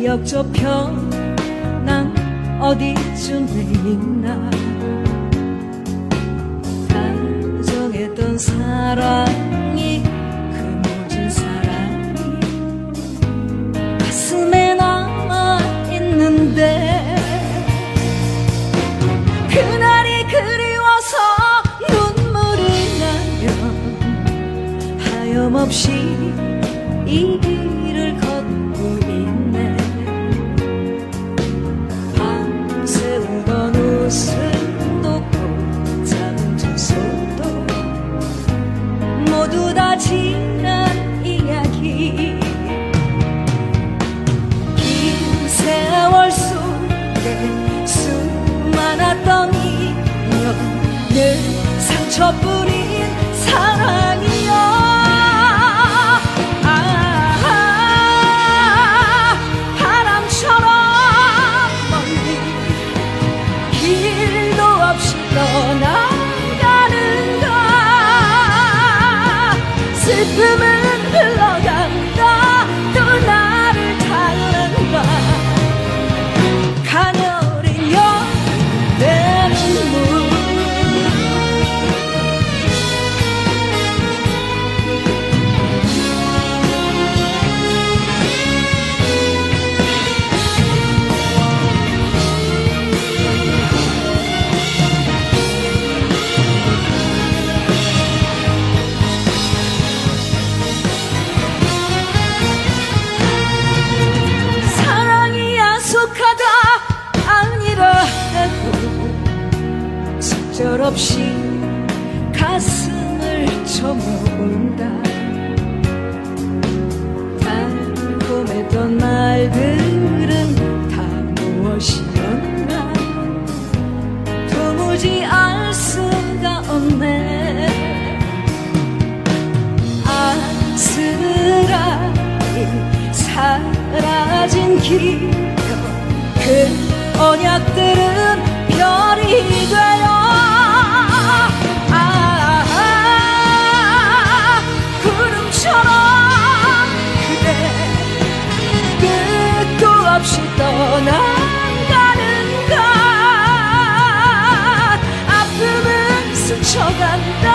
지역 저편난 어디쯤에 있나? 다정했던 사랑이 그모진 사랑이 가슴에 남아있는데 그날이 그리워서 눈물이 나면 하염없이 이 저뿐이 도저히 알 수가 없네. 아스라이 사라진 길 超感